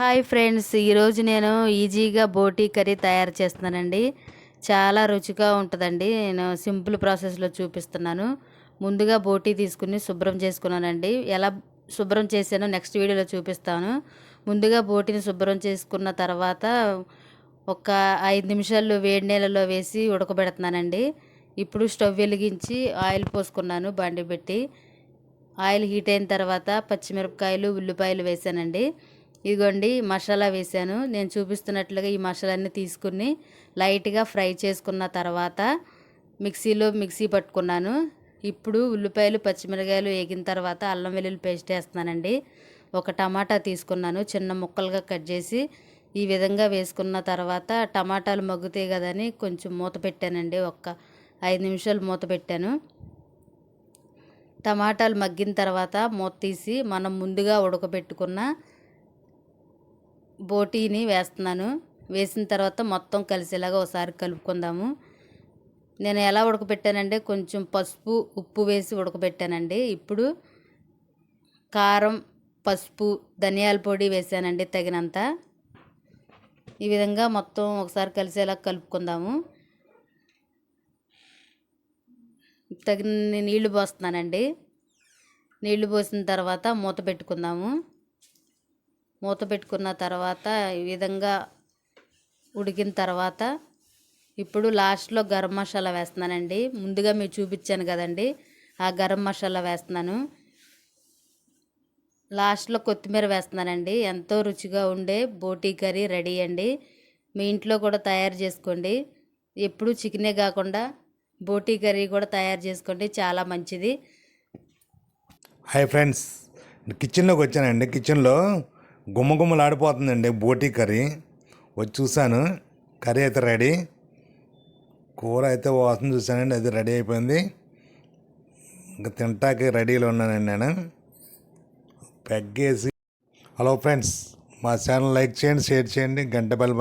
Hi friends ఈరోజు నేను ఈజీగా బోటీ కర్రీ తయారు చేస్తున్నానండి. చాలా రుచిగా ఉంటుందండి. నేను సింపుల్ ప్రాసెస్లో చూపిస్తున్నాను. ముందుగా బోటీ తీసుకుని శుభ్రం చేసుకున్నానండి. ఎలా శుభ్రం చేశానో నెక్స్ట్ వీడియోలో చూపిస్తాను. ముందుగా బోటీని శుభ్రం చేసుకున్న తర్వాత ఒక ఐదు నిమిషాలు వేడి నీళ్ళలో వేసి ఉడకబెడుతున్నానండి. ఇప్పుడు స్టవ్ వెలిగించి ఆయిల్ పోసుకున్నాను బండి పెట్టి. ఆయిల్ హీట్ అయిన తర్వాత పచ్చిమిరపకాయలు ఉల్లిపాయలు వేసానండి ఇదిగోండి మసాలా వేసాను నేను చూపిస్తున్నట్లుగా ఈ మసాలాన్ని తీసుకుని లైట్గా ఫ్రై చేసుకున్న తర్వాత మిక్సీలో మిక్సీ పట్టుకున్నాను. ఇప్పుడు ఉల్లిపాయలు పచ్చిమిరకాయలు వేగిన తర్వాత అల్లం వెల్లుల్లి పేస్ట్ వేస్తున్నానండి. ఒక టమాటా తీసుకున్నాను. చిన్న ముక్కలుగా కట్ చేసి ఈ విధంగా వేసుకున్న తర్వాత టమాటాలు మగ్గుతాయి కదని కొంచెం మూత పెట్టానండి. ఒక్క ఐదు నిమిషాలు మూత పెట్టాను. టమాటాలు మగ్గిన తర్వాత మూత తీసి మనం ముందుగా ఉడకబెట్టుకున్న బోటీని వేస్తున్నాను. వేసిన తర్వాత మొత్తం కలిసేలాగా ఒకసారి కలుపుకుందాము. నేను ఎలా ఉడకబెట్టానంటే కొంచెం పసుపు ఉప్పు వేసి ఉడకబెట్టానండి. ఇప్పుడు కారం పసుపు ధనియాల పొడి వేసానండి తగినంత. ఈ విధంగా మొత్తం ఒకసారి కలిసేలా కలుపుకుందాము. తగిన నీళ్ళు పోస్తున్నానండి. నీళ్ళు పోసిన తర్వాత మూత పెట్టుకుందాము. మూత పెట్టుకున్న తర్వాత ఈ విధంగా ఉడికిన తర్వాత ఇప్పుడు లాస్ట్లో గరం మసాలా వేస్తున్నానండి. ముందుగా మీరు చూపించాను కదండి. ఆ గరం మసాలా వేస్తున్నాను. లాస్ట్లో కొత్తిమీర వేస్తున్నానండి. ఎంతో రుచిగా ఉండే బోటీ కర్రీ రెడీ అండి. మీ ఇంట్లో కూడా తయారు చేసుకోండి. ఎప్పుడు చికెనే కాకుండా బోటీ కర్రీ కూడా తయారు చేసుకోండి. చాలా మంచిది. హాయ్ ఫ్రెండ్స్ కిచెన్లోకి వచ్చానండి. కిచెన్లో గుమ్మగుమ్మలాడిపోతుందండి బోటీ కర్రీ. వచ్చి చూశాను కర్రీ అయితే రెడీ. కూర అయితే వాసన చూశానండి అది రెడీ అయిపోయింది. ఇంకా తింటాకి రెడీలో ఉన్నానండి నేను. పెగ్గేసి హలో ఫ్రెండ్స్ మా ఛానల్ లైక్ చేయండి షేర్ చేయండి గంట బెల్